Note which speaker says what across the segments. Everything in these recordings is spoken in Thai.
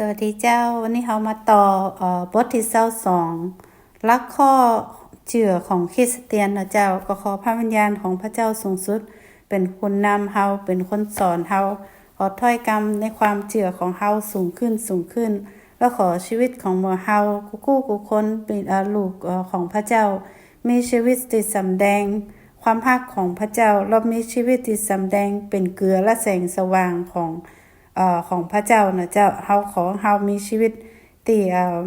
Speaker 1: สวัสดีเจ้า วันนี้เรามาต่อเอ่อบทที่เศร้าสองลักข้อเจือของคริสเตียนนะเจ้าก็ขอพระวิญญาณของพระเจ้าสูงสุด เป็นคนนำเฮาเป็นคนสอนเฮาขอถ้อยกรรมในความเจือของเฮาสูงขึ้นสูงขึ้น แล้วขอชีวิตของมู่เฮากูกู้กูคนเป็นลูกอของพระเจ้า มีชีวิตที่สำแดง ความภาคของพระเจ้าเรามีชีวิตที่สำแดงเป็นเกลือและแสงสว่างของ อของพระเจ้านะเจ้าเฮาขอเฮามีชีวิตที่เอ่อ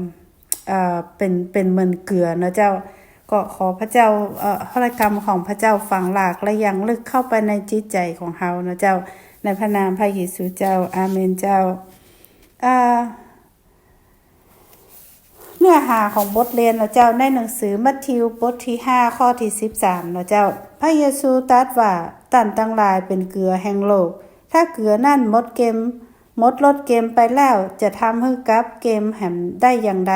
Speaker 1: เอ่อเป็นเป็นเหมือนเกลือนะเจ้าก็ขอพระเจ้าเอ่อพระกรรมของพระเจ้าฝังหลากและยังลึกเข้าไปในจิตใจของเฮานะเจ้าในพระนามพระเยซูเจ้าอาเมนเจ้าอ่าเนื้อหาของบทเรียนเราเจ้าในหนังสือมัทธิวบทที่5ข้อที่13เราเจ้า พระเยซูตรัสว่าตันตั้งหลายเป็นเกลือแห่งโลก ถ้าเกลือนั่นหมดเกมหมดลดเกมไปแล้วจะทำให้กับเกมแหมได้อย่างใด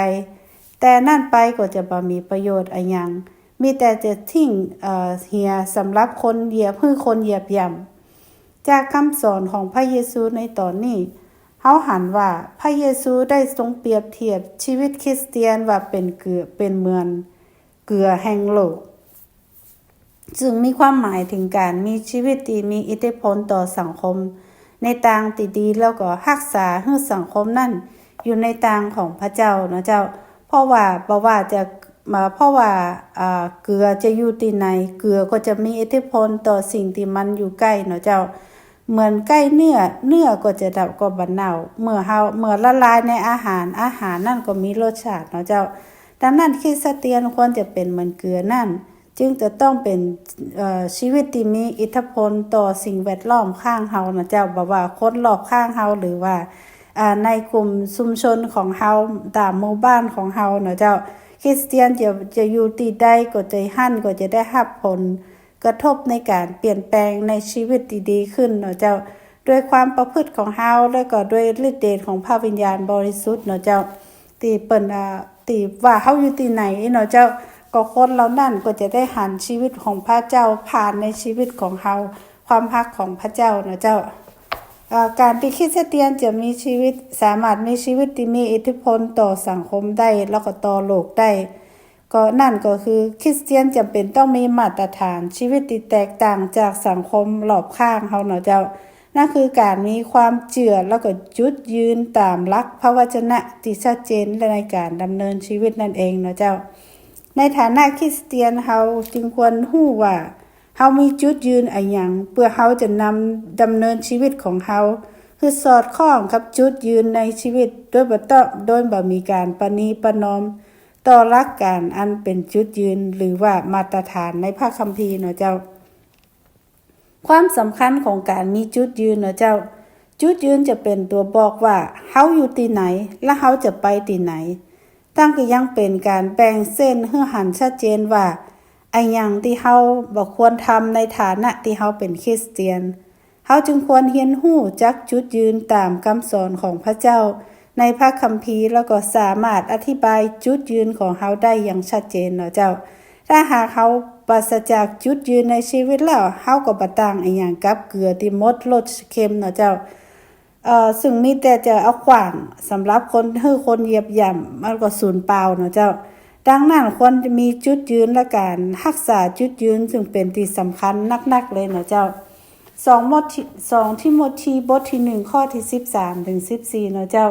Speaker 1: แต่นั่นไปก็จะบ่มีประโยชน์อะยัง มีแต่จะทิ้งเอ่อเหียสำหรับคนเหยียบให้คนเหยียบย่ำจากคำสอนของพระเยซูในตอนนี้เฮาหันว่าพระเยซูได้ทรงเปรียบเทียบชีวิตคริสเตียนว่าเป็นเกลือเป็นเมืองเกลือแห่งโลก จึงมีความหมายถึงการมีชีวิตที่มีอิทธิพลต่อสังคม ในทางที่ดีแล้วก็รักษาให้สังคมนั่นอยู่ในทางของพระเจ้านะเจ้า เพราะว่าบ่ว่าจะมาเพราะว่าเกลือจะอยู่ที่ไหนเกลือก็จะมีอิทธิพลต่อสิ่งที่มันอยู่ใกล้เนาะเจ้า เหมือนใกล้เนื้อเนื้อก็จะดับก็บรรเนาเมื่อเฮาเมื่อละลายในอาหารอาหารนั่นก็มีรสชาติเนาะเจ้าดังนั้นคริสเตียนควรจะเป็นเหมือนเกลือนั่น จึงจะต้องเป็นชีวิตที่มีอิทธิพลต่อสิ่งแวดล้อมข้างเฮานะเจ้าบ่ว่าคนรอบข้างเฮาหรือว่าในกลุ่มชุมชนของเฮาตามหมู่บ้านของเฮาเนาะเจ้าคริสเตียนจะจะอยู่ที่ใดก็จะหั่นก็จะได้รับผลกระทบในการเปลี่ยนแปลงในชีวิตที่ดีขึ้นเนาะเจ้าด้วยความประพฤติของเฮาแล้วก็ด้วยฤทธิ์เดชของพระวิญญาณบริสุทธิ์เนาะเจ้าที่เปิ้นอ่าที่ว่าเฮาอยู่ที่ไหนเนาะเจ้า ก็คนเหล่านั้นก็จะได้หันชีวิตของพระเจ้าผ่านในชีวิตของเฮาความรักของพระเจ้าเนาะเจ้าการเป็นคริสเตียนจะมีชีวิตสามารถมีชีวิตที่มีอิทธิพลต่อสังคมได้แล้วก็ต่อโลกได้ก็นั่นก็คือคริสเตียนจำเป็นต้องมีมาตรฐานชีวิตที่แตกต่างจากสังคมรอบข้างเขาเนาะเจ้านั่นคือการมีความเจือแล้วก็จุดยืนตามหลักพระวจนะที่ชัดเจนในการดำเนินชีวิตนั่นเองเนาะเจ้า ในฐานะคริสเตียนเฮาจึงควรฮู้ว่าเฮามีจุดยืนอะหยังเพื่อเฮาจะนำดำเนินชีวิตของเฮาคือสอดคล้องกับจุดยืนในชีวิตโดยบ่ต้องโดยบ่มีการประนีประนอมต่อหลักการอันเป็นจุดยืนหรือว่ามาตรฐานในพระคัมภีร์เนาะเจ้า ความสำคัญของการมีจุดยืนเนาะเจ้า จุดยืนจะเป็นตัวบอกว่าเฮาอยู่ที่ไหน และเฮาจะไปที่ไหน ตั้งก็ยังเป็นการแบ่งเส้นให้หันชัดเจนว่าไอ้หยังที่เฮาบ่ควรทำในฐานะที่เฮาเป็นคริสเตียนเฮาจึงควรเรียนรู้จักจุดยืนตามคำสอนของพระเจ้า ในพระคัมภีร์แล้วก็สามารถอธิบายจุดยืนของเฮาได้อย่างชัดเจนเนาะเจ้า ถ้าหากเฮาปราศจากจุดยืนในชีวิตแล้วเฮาก็บ่ต่างอีหยังกับเกลือที่หมดรสเค็มเนาะเจ้า เอ่อซึ่งมีแต่จะเอาขวางสำหรับคนให้คนเหยียบย่ำมันก็สูญเปล่าเนาะเจ้า ดังนั้นควรจะมีจุดยืนและการรักษาจุดยืนซึ่งเป็นที่สำคัญนักๆเลยเนาะเจ้าสองมดที่สองที่มดทีบทที่หนึ่งข้อที่สิบสามถึงสิบสี่เนาะเจ้า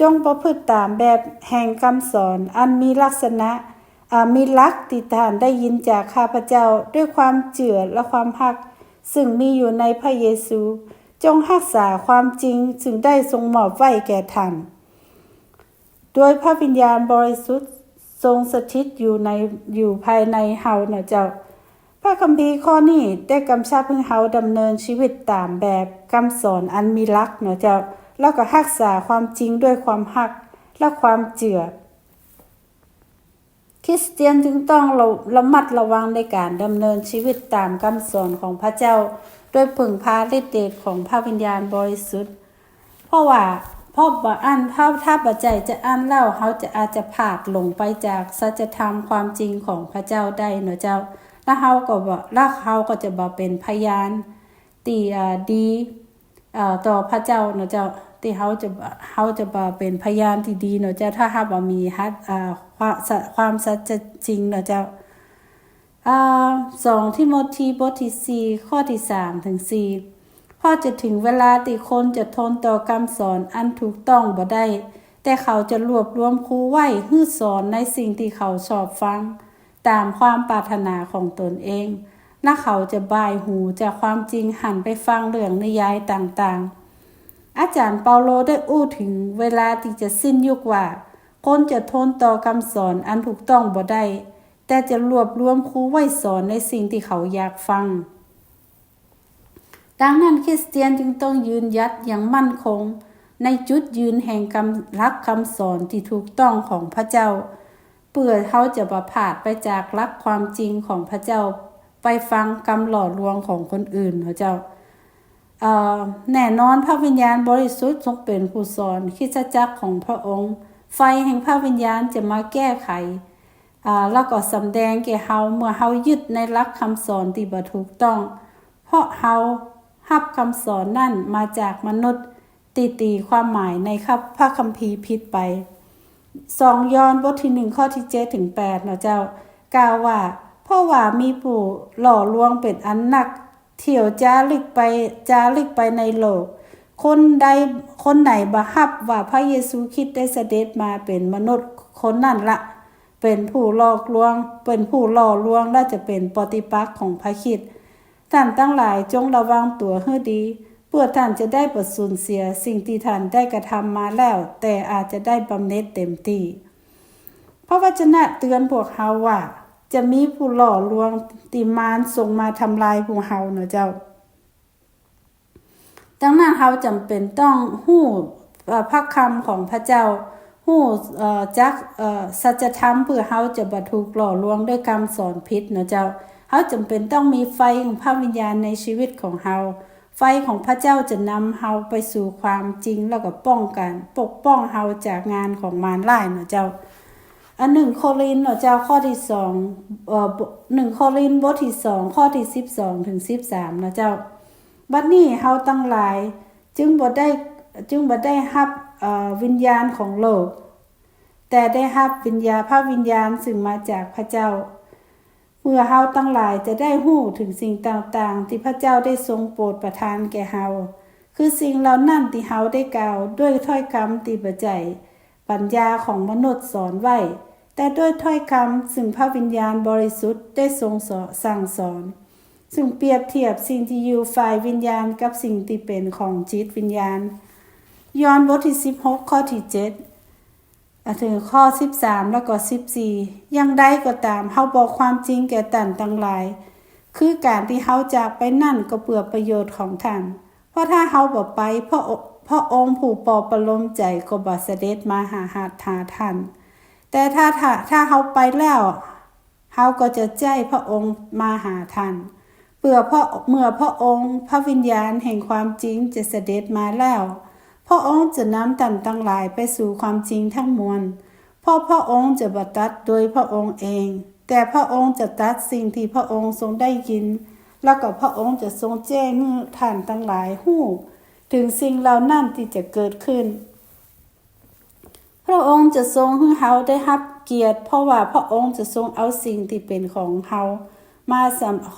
Speaker 1: จงประพฤติตามแบบแห่งคำสอนอันมีลักษณะมีลักษณ์ติฐานได้ยินจากข้าพเจ้าด้วยความเจือและความฮัก ซึ่งมีอยู่ในพระเยซู จงรักษาความจริงซึ่งได้ทรงมอบไว้แก่ท่านโดยพระวิญญาณบริสุทธิ์ทรงสถิตอยู่ในอยู่ภายในเฮาเนะเจ้า พระคัมภีร์ข้อนี้ได้กำชับให้เฮาดำเนินชีวิตตามแบบคำสอนอันมีลักษณ์เนาะเจ้า แล้วก็รักษาความจริงด้วยความฮักและความเจือคริสเตียนจึงต้องระระมัดระวังในการดำเนินชีวิตตามคำสอนของพระเจ้า โดยพึ่งพาฤทธิ์เดชของพระวิญญาณบริสุทธิ์ เพราะว่าพ่อบ่อันถ้าถ้าปัจจัยจะอันเล่าเขาจะอาจจะผาดหลงไปจากสัจธรรมความจริงของพระเจ้าได้เนาะเจ้าแล้วเขาก็บ่แล้วเขาก็จะบ่เป็นพยานตีอาดีอ่าต่อพระเจ้าเนาะเจ้าที่เขาจะเขาจะบ่เป็นพยานที่ดีเนาะเจ้าถ้าหากว่ามีฮัดอ่าความสความสัจจริงเนาะเจ้า สองที่โมทีบทที่สี่ข้อที่สามถึงสี่พอจะถึงเวลาที่คนจะทนต่อคำสอนอันถูกต้องบ่ได้ แต่เขาจะรวบรวมครูไว้ฮื้อสอนในสิ่งที่เขาชอบฟัง ตามความปรารถนาของตนเอง และเขาจะบายหูจากความจริงหันไปฟังเรื่องนิยายต่างๆ อาจารย์เปาโลได้อู้ถึงเวลาที่จะสิ้นยุคว่า คนจะทนต่อคำสอนอันถูกต้องบ่ได้ แต่จะรวบรวมครูไว้สอนในสิ่งที่เขาอยากฟัง ดังนั้นคริสเตียนจึงต้องยืนยัดอย่างมั่นคง ในจุดยืนแห่งคำรักคำสอนที่ถูกต้องของพระเจ้าเพื่อเขาจะประพาดไปจากรักความจริงของพระเจ้า ไปฟังกำหล่อลวงของคนอื่นพระเจ้าแน่นอนพระวิญญาณบริสุทธิ์ทรงเป็นผู้สอนคิดจักรของพระองค์ ไฟแห่งพระวิญญาณจะมาแก้ไข แล้วก็สำแดงแก่เฮาเมื่อเฮายึดในรักคำสอนที่บ่ถูกต้อง เพราะเฮารับคำสอนนั่นมาจากมนุษย์ตีตีความหมายในครับพระคัมภีร์ผิดไปสองย้อนบทที่หนึ่งข้อที่เจ็ดถึงแปดเนาะเจ้ากล่าวว่าเพราะว่ามีผู้หล่อลวงเป็นอันนัก เที่ยวจาริกไปจาริกไปในโลก คนใดคนไหนบ่ฮับว่าพระเยซูคริสต์ได้เสด็จมาเป็นมนุษย์คนนั่นละ เป็นผู้หลอกลวง เป็นผู้หล่อลวงและจะเป็นปฏิปักษ์ของพระคิดท่านตั้งหลายจงระวังตัวให้ดีเพื่อท่านจะได้ประสูญเสียสิ่งที่ท่านได้กระทำมาแล้ว แต่อาจจะได้บำเหน็จเต็มที่พระวจนะเตือนพวกเฮาว่า จะมีผู้หล่อลวงติมานส่งมาทำลายพวกเฮาเนาะเจ้า ดังนั้นเฮาจำเป็นต้องหู้พระคำของพระเจ้า หู้จักสัจธรรมเพื่อเฮาจะบัถูกหล่อลวงด้วยคำสอนพิษเนาะเจ้าเฮาจำเป็นต้องมีไฟของพระวิญญาณในชีวิตของเฮาไฟของพระเจ้าจะนำเฮาไปสู่ความจริงแล้วก็ป้องกัน ปกป้องเฮาจากงานของมารร้ายเนาะเจ้า อันหนึ่งโครินเนาะเจ้าข้อที่สองเอ่อหนึ่งโครินบทที่สองข้อที่สิบสองถึงสิบสามเนาะเจ้า บัดนี้เฮาตั้งหลาย จึงบ่ได้จึงบ่ได้รับ วิญญาณของโลก แต่ได้รับวิญญาณพระวิญญาณซึ่งมาจากพระเจ้า เมื่อเฮาตั้งหลายจะได้หู้ถึงสิ่งต่างๆ ที่พระเจ้าได้ทรงโปรดประทานแก่เฮาคือสิ่งเหล่านั้นที่เฮาได้กล่าวด้วยถ้อยคำตีประใจปัญญาของมนุษย์สอนไว้ แต่ด้วยถ้อยคำซึ่งพระวิญญาณบริสุทธิ์ได้ทรงสอสั่งสอน ซึ่งเปรียบเทียบสิ่งที่อยู่ฝ่ายวิญญาณกับสิ่งที่เป็นของจิตวิญญาณ ย้อนบทที่ 16 ข้อที่7ถึงข้อ 13 แล้วก็ 14 ยังได้ก็ตามเฮาบอกความจริงแก่ตันทั้งหลาย คือการที่เฮาจากไปนั่นก็เปื่อประโยชน์ของท่าน เพราะถ้าเฮาบ่ไปพระพระองค์ผู้ปอประลมใจก็บ่เสด็จมาหาหาทาท่าน แต่ถ้าถ้าถ้าเฮาไปแล้วเฮาก็จะใจพระองค์มาหาท่านเพื่อพระเมื่อพระองค์ พระวิญญาณแห่งความจริงจะเสด็จมาแล้ว พระองค์จะนำตันตั้งหลายไปสู่ความจริงทั้งมวลเพราะพระองค์จะบัตัดโดยพระองค์เอง แต่พระองค์จะตัดสิ่งที่พระองค์ทรงได้ยิน แล้วก็พระองค์จะทรงแจ้งท่านตั้งหลายหู้ ถึงสิ่งเหล่านั้นที่จะเกิดขึ้น พระองค์จะทรงให้เฮาได้รับเกียรติ เพราะว่าพระองค์จะทรงเอาสิ่งที่เป็นของเฮามา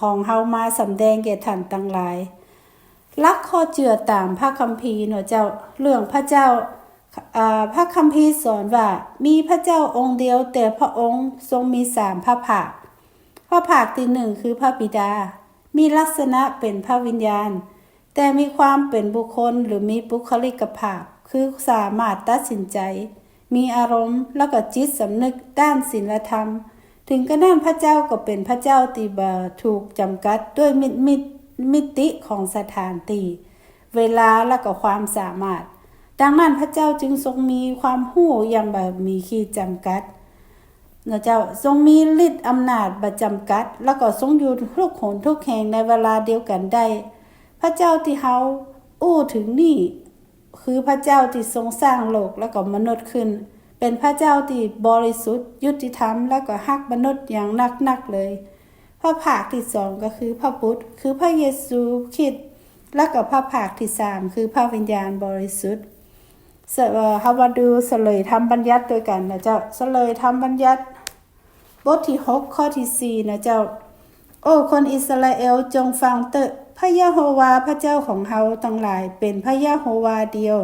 Speaker 1: ของเฮามาสำแดงแก่ท่านตั้งหลาย ลักข้อเจือตามพระคัมภีร์เนาะเจ้าเรื่องพระเจ้าพระคัมภีร์สอนว่ามีพระเจ้าองค์เดียว แต่พระองค์ทรงมีสามพระภาคพระภาคที่หนึ่งคือพระบิดา มีลักษณะเป็นพระวิญญาณ แต่มีความเป็นบุคคลหรือมีบุคลิกภาพ คือสามารถตัดสินใจ มีอารมณ์แล้วก็จิตสำนึกด้านศีลธรรม ถึงกระนั้นพระเจ้าก็เป็นพระเจ้าตีบาถูกจำกัดด้วยมิตรมิตร มิติของสถานที่เวลาและก็ความสามารถ ดังนั้นพระเจ้าจึงทรงมีความหู้อย่างแบบมีขีดจำกัดพระเจ้าทรงมีฤทธิ์อำนาจประจำกัด แล้วก็ทรงอยู่ทุกหนทุกแห่งในเวลาเดียวกันได้ พระเจ้าที่เขาอู้ถึงนี่ คือพระเจ้าที่ทรงสร้างโลกแล้วก็มนุษย์ขึ้น เป็นพระเจ้าที่บริสุทธิ์ ยุติธรรม และก็ฮักมนุษย์อย่างนักๆเลย พระภาคที่สองก็คือพระพุทธ คือพระเยซูคริสต์และกับพระภาคที่สามคือพระวิญญาณบริสุทธิ์เสเอ่อเฮามาดูเสลยทำบัญญัติด้วยกันนะเจ้าเสลยทำบัญญัติบทที่6ข้อที่4นะเจ้า โอ้คนอิสราเอลจงฟังเตอะพระยะโฮวาพระเจ้าของเฮาทั้งหลายเป็นพระยะโฮวาเดียว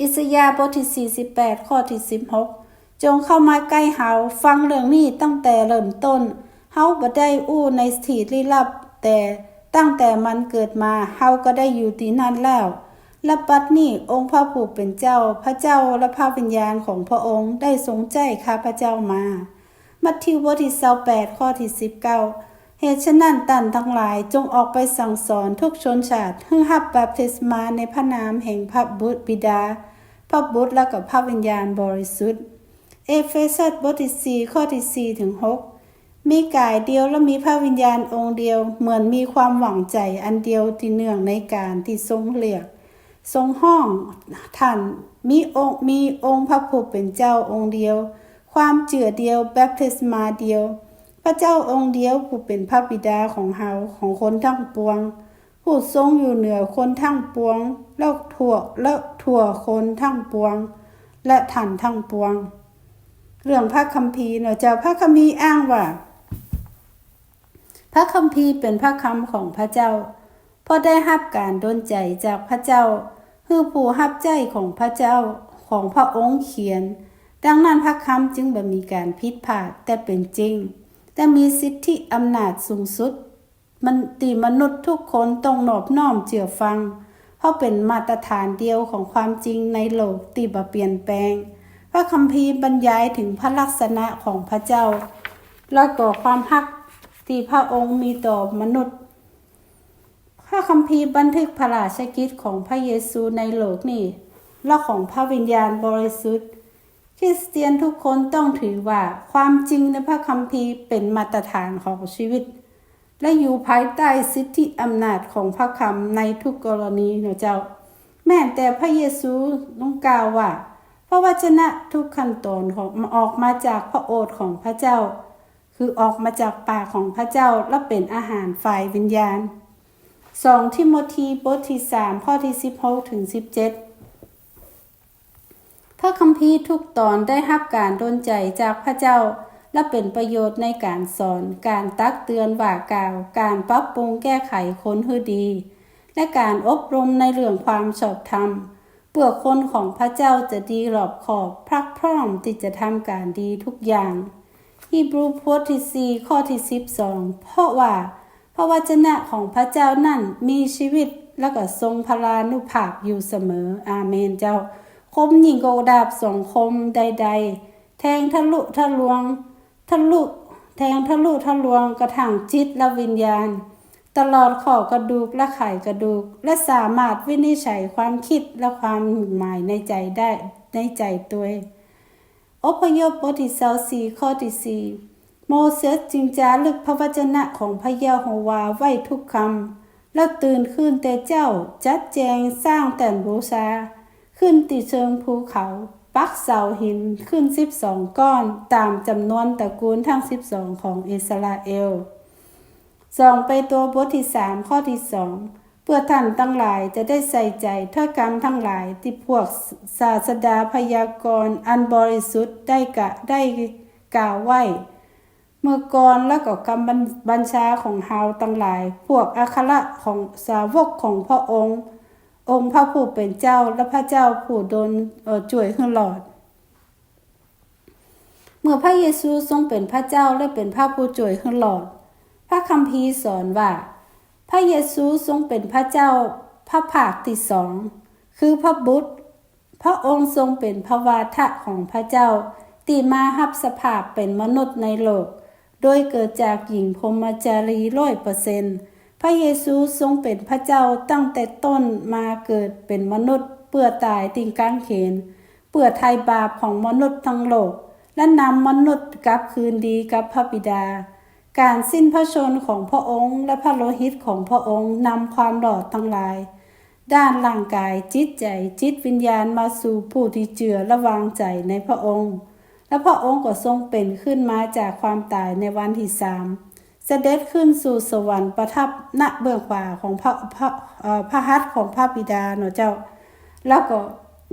Speaker 1: อิสยาห์บทที่48 ข้อที่ 16 จงเข้ามาใกล้เฮาฟังเรื่องนี้ตั้งแต่เริ่มต้นเฮาบ่ได้อู้ในสถีลี้ลับ แต่ตั้งแต่มันเกิดมาเฮาก็ได้อยู่ที่นั่นแล้วและปัดนี้องค์พระผู้เป็นเจ้า พระเจ้าและพระวิญญาณของพระองค์ได้ทรงใจข้าพระเจ้ามา มัทธิวบทที่28ข้อที่19เหตุฉะนั้นตันทั้งหลายจงออกไปสั่งสอนทุกชนชาติให้หับบัพติศมาในพระนามแห่งพระบุตรบิดา พระบุตรและกับพระวิญญาณบริสุทธิ์ เอเฟซัสบทที่4ข้อที่4ถึง6มีกายเดียวและมีพระวิญญาณองค์เดียว เหมือนมีความหวังใจอันเดียวที่เนื่องในการที่ทรงเรียกทรงห้องท่านมีองค์มีองค์พระผู้เป็นเจ้าองค์เดียว ความเจือเดียวแบปติศมาเดียว พระเจ้าองค์เดียวผู้เป็นพระบิดาของเฮาของคนทั้งปวง ผู้ทรงอยู่เหนือคนทั้งปวง แล้วทั่วแล้วทั่วคนทั้งปวง และท่านทั้งปวง เรื่องพระคัมภีร์เนาะเจ้าพระคัมภีร์อ้างว่า พระคัมภีร์เป็นพระคำของพระเจ้าเพราะได้รับการดลใจจากพระเจ้าคือผู้รับใจของพระเจ้าของพระองค์เขียน ดังนั้นพระคำจึงบ่มีการผิดพลาดแต่เป็นจริง แต่มีสิทธิอำนาจสูงสุด มันตีมนุษย์ทุกคนต้องนอบน้อมเจือฟัง เพราะเป็นมาตรฐานเดียวของความจริงในโลกที่บ่เปลี่ยนแปลง พระคัมภีร์บรรยายถึงพระลักษณะของพระเจ้า และก็ความฮักที่พระองค์มีต่อมนุษย์ พระคัมภีร์บันทึกพระราชกิจของพระเยซูในโลกนี้และของพระวิญญาณบริสุทธิ์คริสเตียนทุกคนต้องถือว่าความจริงในพระคัมภีร์เป็นมาตรฐานของชีวิต และอยู่ภายใต้สิทธิอำนาจของพระคำในทุกกรณีนะเจ้า แม้แต่พระเยซูต้องกล่าวว่า พระวจนะทุกขั้นตอนของออกมาจากพระโอษฐ์ของพระเจ้า คือออกมาจากปากของพระเจ้าและเป็นอาหารฝ่ายวิญญาณ2ทิโมธีบทที่3ข้อที่16ถึง17พระคัมภีร์ทุกตอนได้รับการดลใจจากพระเจ้า และเป็นประโยชน์ในการสอน การตักเตือนว่ากล่าว การปรับปรุงแก้ไขคนให้ดี และการอบรมในเรื่องความชอบธรรม เพื่อคนของพระเจ้าจะดีรอบขอบ พรักพร้อมที่จะทำการดีทุกอย่างฮีบรูบทที่4ข้อที่12เพราะว่าพระวจนะของพระเจ้านั่นมีชีวิตและก็ทรงพลานุภาพอยู่เสมอ อาเมนเจ้า คมยิ่งกว่าดาบสองคมใด ๆ แทงทะลุทะลวง ทะลุ แทงทะลุทะลวงกระทั่งจิตและวิญญาณ ตลอดข้อกระดูกและไขกระดูก และสามารถวินิจฉัยความคิดและความหมุ่งหมายในใจได้ในใจตัวอพยพบทที่สีข้อที่สี่โมเสสจึงจารึกพระวจนะของพระยาโฮวาไว้ทุกคำแล้วตื่นขึ้นแต่เจ้าจัดแจงสร้างแต่นบูชา ขึ้นติเชิงภูเขา ปักเสาหินขึ้นสิบสองก้อนตามจำนวนตระกูลทั้งสิบสองของอิสราเอล ส่องไปตัวบทที่สามข้อที่สองเพื่อท่านทั้งหลายจะได้ใส่ใจถ้อยคำทั้งหลายที่พวกศาสดาพยากรณ์อันบริสุทธิ์ได้กะได้กล่าวไว้ เมื่อก่อนแล้วก็คำบัญชาของเฮาทั้งหลาย พวกอัคระของสาวกของพระองค์ องค์พระผู้เป็นเจ้าและพระเจ้าผู้โดลเอ่อจ่วยขึ้นหลอด เมื่อพระเยซูทรงเป็นพระเจ้าและเป็นพระผู้จ่วยขึ้นหลอด พระคัมภีร์สอนว่า พระเยซูทรงเป็นพระเจ้าพระภาคที่สอง คือพระบุตร พระองค์ทรงเป็นพระวาทะของพระเจ้าตีมาหับสภาพเป็นมนุษย์ในโลก โดยเกิดจากหญิงพรมจารีร้อยเปอร์เซนพระเยซูทรงเป็นพระเจ้าตั้งแต่ต้นมาเกิดเป็นมนุษย์ เพื่อตายติงกางเขน เพื่อไทยบาปของมนุษย์ทั้งโลก และนำมนุษย์กลับคืนดีกับพระบิดา การสิ้นพระชนของพระองค์ และพระโลหิตของพระองค์นำความหลอดทั้งหลาย ด้านร่างกายจิตใจจิตวิญญาณมาสู่ผู้ที่เจือและวางใจในพระองค์ และพระองค์ก็ทรงเป็นขึ้นมาจากความตายในวันที่สามเสด็จขึ้นสู่สวรรค์ประทับณเบื้องขวาของพระพระพระหัตถ์ของพระบิดาเนาะเจ้า แล้วก็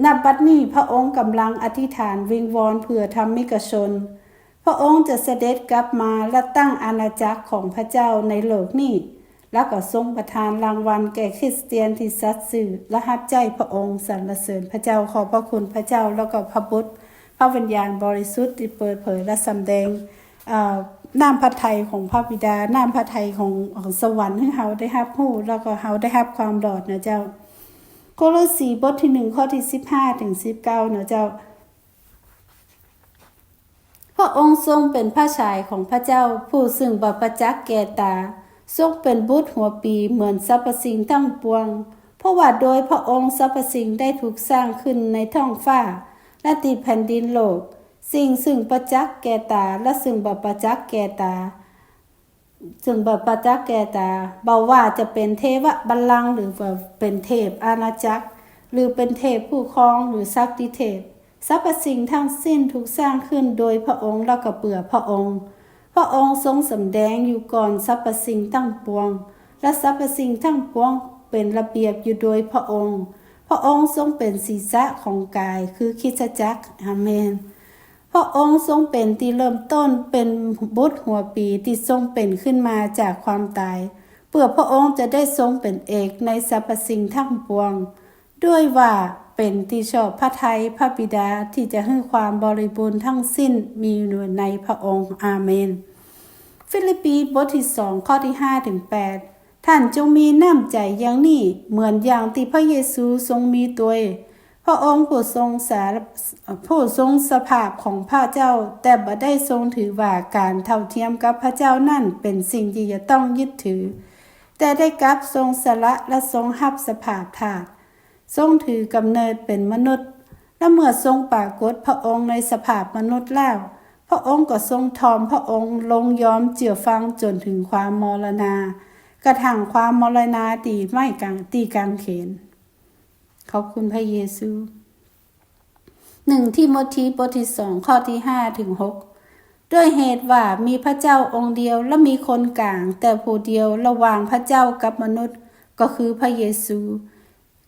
Speaker 1: นับบัดนี้พระองค์กำลังอธิษฐานวิงวอนเพื่อธรรมิกชน ระองค์จะเสด็จกลับมาและตั้งอาณาจักรของพระเจ้าในโลกนี้ แล้วก็ทรงประทานรางวัลแก่คริสเตียนที่สัตย์ซื่อและฮับใจพระองค์สรรเสริญพระเจ้าขอพระคุณพระเจ้าแล้วก็พระบุตรพระวิญญาณบริสุทธิ์ที่เปิดเผยและสำแดงน้ำพระทัยของพระบิดาน้ำพระทัยของของสวรรค์ให้เฮาได้รับรู้แล้วก็เฮาได้รับความรอดนะเจ้า โคโลสีบทที่หนึ่งข้อที่สิบห้าถึงสิบเก้าเนะเจ้า พระองค์ทรงเป็นพระชายของพระเจ้าผู้ซึ่งบัพจักษ์แก่ตา ทรงเป็นบุตรหัวปีเหมือนสรรพสิ่งทั้งปวง เพราะว่าโดยพระองค์สรรพสิ่งได้ถูกสร้างขึ้นในท้องฟ้า และตีแผ่นดินโลก สิ่งซึ่งประจักษ์แก่ตาและซึ่งบัพจักษ์แก่ตาซึ่งบบประจักษ์แก่ตาเบาว่าจะเป็นเทวบัลลังก์หรือว่าเป็นเทพอาณาจักร หรือเป็นเทพผู้ครองหรือสักดิเทพ สรรพสิ่งทั้งสิ้นถูกสร้างขึ้นโดยพระองค์และก็เปื่อพระองค์ พระองค์ทรงสำแดงอยู่ก่อนสรรพสิ่งทั้งปวง และสรรพสิ่งทั้งปวงเป็นระเบียบอยู่โดยพระองค์ พระองค์ทรงเป็นศีรษะของกายคือคริสตจักรอาเมน พระองค์ทรงเป็นที่เริ่มต้นเป็นบุตรหัวปีที่ทรงเป็นขึ้นมาจากความตาย เพื่อพระองค์จะได้ทรงเป็นเอกในสรรพสิ่งทั้งปวง ด้วยว่า เป็นที่ชอบพระทัยพระบิดาที่จะให้ความบริบูรณ์ทั้งสิ้นมีอยู่ในพระองค์อาเมน ฟิลิปปีบทที่สองข้อที่ห้าถึงแปดท่านจงมีน้ำใจอย่างนี้เหมือนอย่างที่พระเยซูทรงมีตัวพระองค์ผู้ทรงสารผู้ทรงสภาพของพระเจ้า แต่บ่ได้ทรงถือว่าการเท่าเทียมกับพระเจ้านั่นเป็นสิ่งที่จะต้องยึดถือ แต่ได้กลับทรงสละและทรงหับสภาพธาตุ ทรงถือกำเนิดเป็นมนุษย์ และเมื่อทรงปรากฏพระองค์ในสภาพมนุษย์แล้วพระองค์ก็ทรงทอมพระองค์ลงยอมเจือฟังจนถึงความมรณา กระทั่งความมรณาตีไม่กลางตีกลางเขน ขอบคุณพระเยซูหนึ่งที่โมทีบทที่สองข้อที่ห้าถึงหกด้วยเหตุว่ามีพระเจ้าองค์เดียวและมีคนกลาง แต่ผู้เดียวระหว่างพระเจ้ากับมนุษย์ก็คือพระเยซู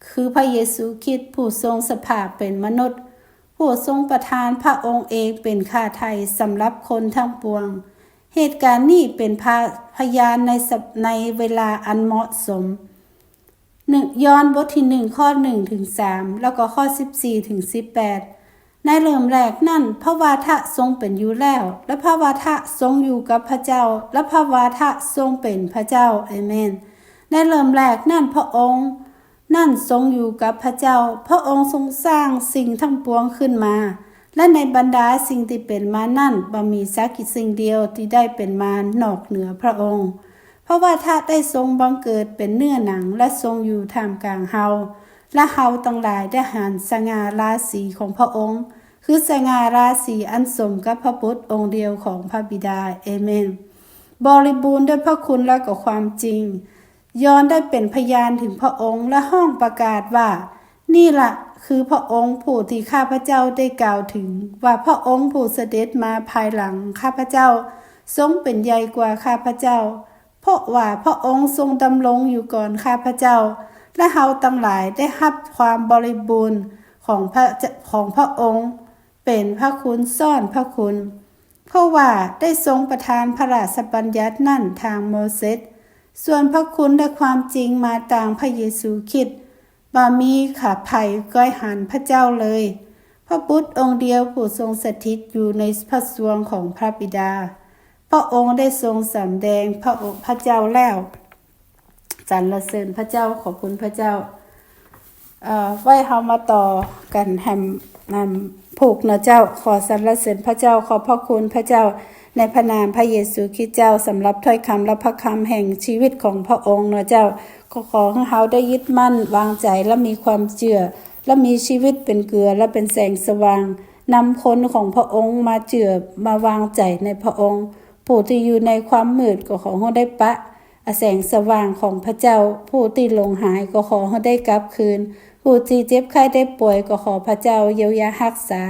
Speaker 1: คือพระเยซูคริดผู้ทรงสภาพเป็นมนุษย์ ผู้ทรงประทานพระองค์เองเป็นค่าไทยสำหรับคนทั้งปวง เหตุการณ์นี้เป็นพยานในในเวลาอันเหมาะสมหนึ่งย้อนบทที่หนึ่งข้อหนึ่งถึงสามแล้วก็ข้อสิบสี่ถึงสิบแปดในเริ่มแรกนั่น พระวาทะทรงเป็นอยู่แล้ว และพระวาทะทรงอยู่กับพระเจ้า และพระวาทะทรงเป็นพระเจ้าเอเมน ในเริ่มแรกนั่นพระองค์ นั่นทรงอยู่กับพระเจ้า พระองค์ทรงสร้างสิ่งทั้งปวงขึ้นมา และในบรรดาสิ่งที่เป็นมานั่นบ่มีสักสิ่งเดียวที่ได้เป็นมานอกเหนือพระองค์ เพราะว่าถ้าได้ทรงบังเกิดเป็นเนื้อหนังและทรงอยู่ท่ามกลางเฮาและเฮาตั้งหลายได้หันสง่าราศีของพระองค์ คือสง่าราศีอันสมกับพระพุทธองค์เดียวของพระบิดาเอเมน บริบูรณ์ด้วยพระคุณและกับความจริง ย้อนได้เป็นพยานถึงพระองค์และห้องประกาศว่า นี่ละคือพระองค์ผู้ที่ข้าพเจ้าได้กล่าวถึง ว่าพระองค์ผู้เสด็จมาภายหลังข้าพเจ้า ทรงเป็นใหญ่กว่าข้าพเจ้า เพราะว่าพระองค์ทรงดำรงอยู่ก่อนข้าพเจ้า และเฮาตั้งหลายได้รับความบริบูรณ์ของพระของพระองค์ เป็นพระคุณซ่อนพระคุณ เพราะว่าได้ทรงประทานพระราชบัญญัตินั่นทางโมเสส ส่วนพระคุณและความจริงมาต่างพระเยซูคริดบ่มีขาภัยก้อยหันพระเจ้าเลย พระบุตรองค์เดียวผู้ทรงสถิตอยู่ในพระสวงของพระบิดา พระองค์ได้ทรงสำแดงพระองค์พระเจ้าแล้วสรรเสริญพระเจ้าขอบคุณพระเจ้าเอ่อไว้เฮามาต่อกันแฮม นำผูกเนะเจ้าขอสรรเสริญพระเจ้าขอพระคุณพระเจ้าในพระนามพระเยซูคริสต์เจ้าสำหรับถ้อยคำและพระคำแห่งชีวิตของพระองค์เนะเจ้าก็ขอให้เฮาได้ยึดมั่นวางใจและมีความเชื่อ และมีชีวิตเป็นเกลือและเป็นแสงสว่างนำคนของพระองค์มาเจือมาวางใจในพระองค์ ผู้ที่อยู่ในความมืดก็ขอให้ได้ปะแสงสว่างของพระเจ้า ผู้ที่ลงหายก็ขอให้ได้กลับคืน ผู้ที่เจ็บไข้ได้ป่วยก็ขอพระเจ้าเยียวยารักษา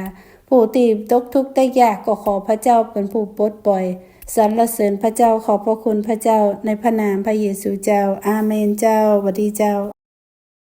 Speaker 1: ผู้ที่ตกทุกข์ได้ยากก็ขอพระเจ้าเป็นผู้ปลดปล่อยสรรเสริญพระเจ้าขอบพระคุณพระเจ้าในพระนามพระเยซูเจ้า อาเมนเจ้าวัสดีเจ้า